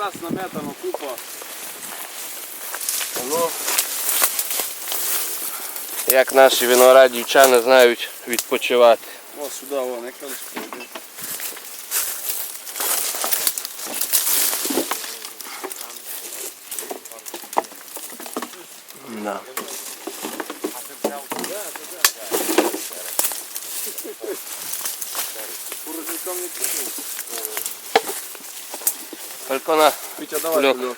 якраз наметано купа. Ну, Як наші виноградівчани знають відпочивати. ось сюди, вон, як там. Тільки на Витя, давай Кульок. кульок.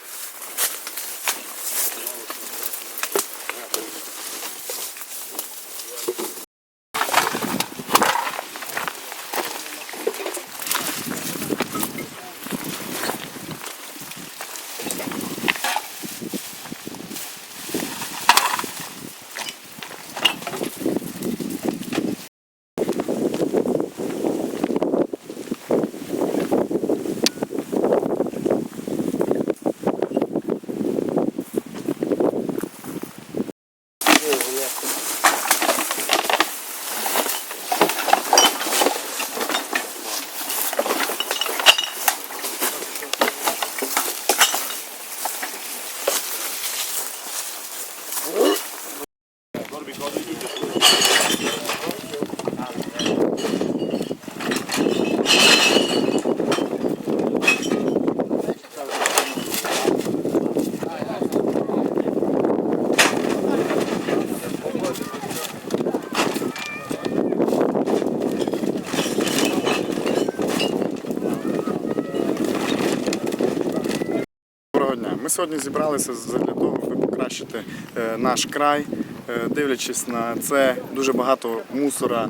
Доброго дня. Ми сьогодні зібралися для того, аби покращити е, наш край. Е, Дивлячись на це, дуже багато мусора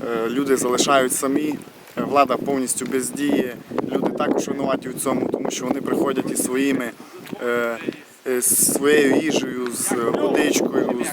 е, люди залишають самі. Влада повністю бездіє. Люди також винуваті в цьому, тому що вони приходять із своїми своєю їжею, з водичкою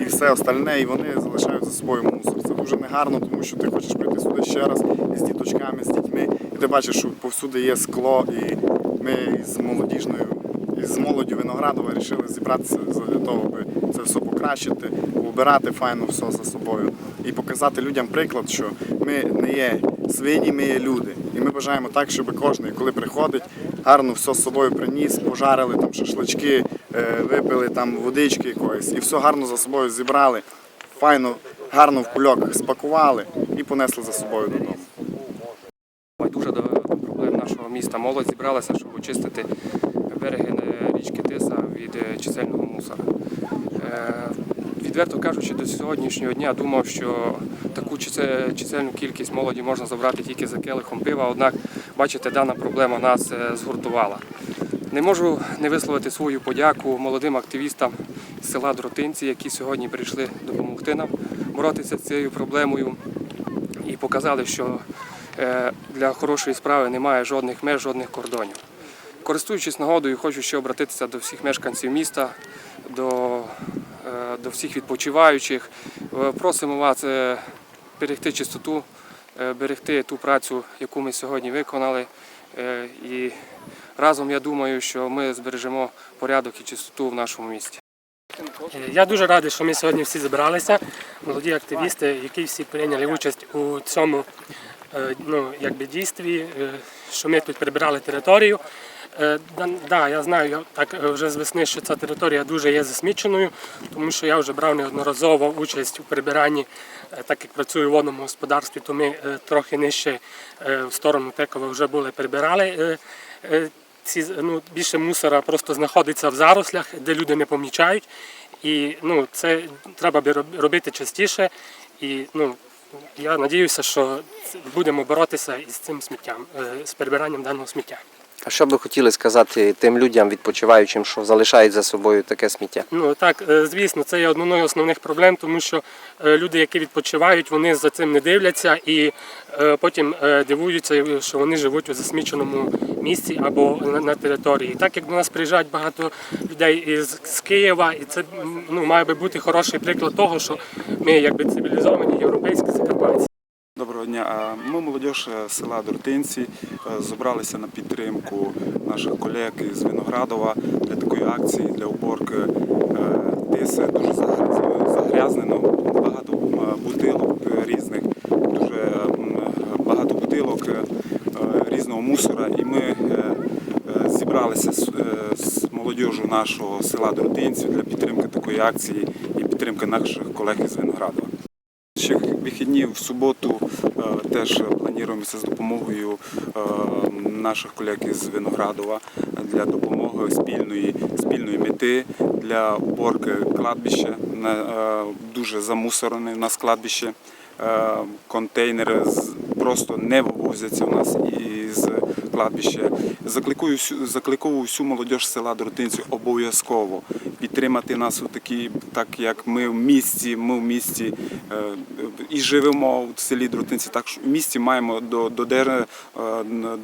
і все остальне, і вони залишають за собою мусор. Це дуже негарно, тому що ти хочеш прийти сюди ще раз із діточками, з дітьми, і ти бачиш, що повсюди є скло, і ми з молодіжною з молоддю Виноградова вирішили зібратися для того, аби це все покращити, убирати файно все за собою і показати людям приклад, що ми не є свині, ми є люди. І ми бажаємо так, щоб кожен, коли приходить, гарно все з собою приніс, пожарили там шашлички, е, випили там водички якоїсь, і все гарно за собою зібрали, файно, гарно в кульок спакували і понесли за собою додому. Байдуже до проблем нашого міста. Молодь зібралася, щоб очистити береги е, річки Тиса від е, чисельного мусора. Е, Відверто кажучи, до сьогоднішнього дня думав, що таку чисельну кількість молоді можна забрати тільки за келихом пива, однак, бачите, дана проблема нас згуртувала. Не можу не висловити свою подяку молодим активістам з села Дротинці, які сьогодні прийшли допомогти нам боротися з цією проблемою і показали, що для хорошої справи немає жодних меж, жодних кордонів. Користуючись нагодою, хочу ще обратитися до всіх мешканців міста, до, е, до всіх відпочиваючих. Е, Просимо вас е, берегти чистоту, берегти ту працю, яку ми сьогодні виконали. І разом я думаю, що ми збережемо порядок і чистоту в нашому місті. Я дуже радий, що ми сьогодні всі зібралися, молоді активісти, які всі прийняли участь у цьому ну, якби, дійстві, що ми тут прибирали територію. Е, да, я знаю я так е, вже з весни, що ця територія дуже є засміченою, тому що я вже брав неодноразово участь у прибиранні, е, так як працюю в водному господарстві, то ми трохи нижче в сторону Текова вже були прибирали. ці ну, більше мусора просто знаходиться в зарослях, де люди не помічають. І ну, це треба би робити частіше. І ну, я надіюся, що будемо боротися із цим сміттям, з прибиранням даного сміття. А що б ви хотіли сказати тим людям, відпочиваючим, що залишають за собою таке сміття? Ну так, е, звісно, це є одною з основних проблем, тому що е, люди, які відпочивають, вони за цим не дивляться і е, потім дивуються, що вони живуть у засміченому місці або на території. Так як до нас приїжджають багато людей із з Києва, і це ну, має би бути хороший приклад того, що ми якби цивілізовані європейські закарпатці. Доброго дня. Ми молодь е, села Дортинці е, зібралися на підтримку наших колег із Виноградова для такої акції для уборки е, тиси. Дуже загрязнено, багато е, бутилок е, різних, дуже багато бутилок е, е, різного мусора. І ми е, е, зібрали зібралися з, е, з молодіжю нашого села Дротинців для підтримки такої акції і підтримки наших колег із Виноградова. Вихідні в суботу е, теж плануємося з допомогою е, наших колег із Виноградова для допомоги спільної, спільної мети для уборки кладбища. Е, дуже замусорене у нас кладбище. Контейнери просто не вивозяться у нас із кладбища. Закликую всю, закликую всю молодь села Дротинців обов'язково підтримати нас у такі, так як ми в місті, ми в місті е, і живемо в селі Дротинці, так що в місті маємо е,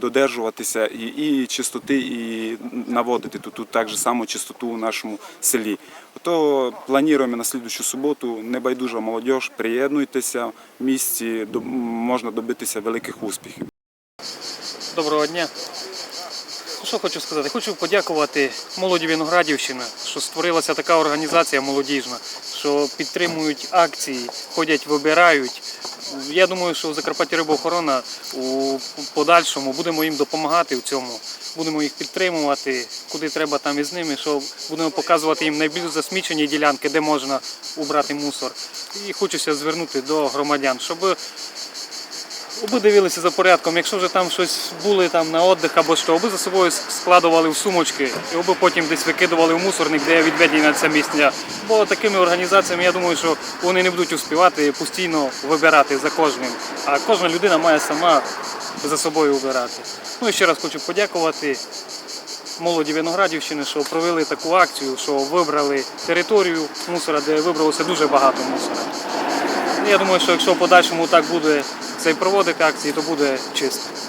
додержуватися і, і чистоти, і наводити тут так же само чистоту у нашому селі. То плануємо на слідущу суботу. Небайдужа молодь, приєднуйтеся в місті, можна добитися великих успіхів. Доброго дня. Що хочу сказати? Хочу подякувати молоді Виноградівщини, що створилася така організація молодіжна, що підтримують акції, ходять, вибирають. Я думаю, що Закарпаття рибоохорона у подальшому будемо їм допомагати в цьому. Будемо їх підтримувати, куди треба там із ними, що будемо показувати їм найбільш засмічені ділянки, де можна убрати мусор. І хочеться звернути до громадян, щоб Оби дивилися за порядком, якщо вже там щось були там на віддих або що, оби за собою складували в сумочки і оби потім десь викидували в мусорник, де відведені на це місця. Бо такими організаціями я думаю, що вони не будуть успівати постійно вибирати за кожним. А кожна людина має сама за собою вибирати. Ну і ще раз хочу подякувати молоді Виноградівщини, що провели таку акцію, що вибрали територію мусора, де вибралося дуже багато мусора. Я думаю, що якщо в подальшому так буде цей проводити акції, то буде чисто.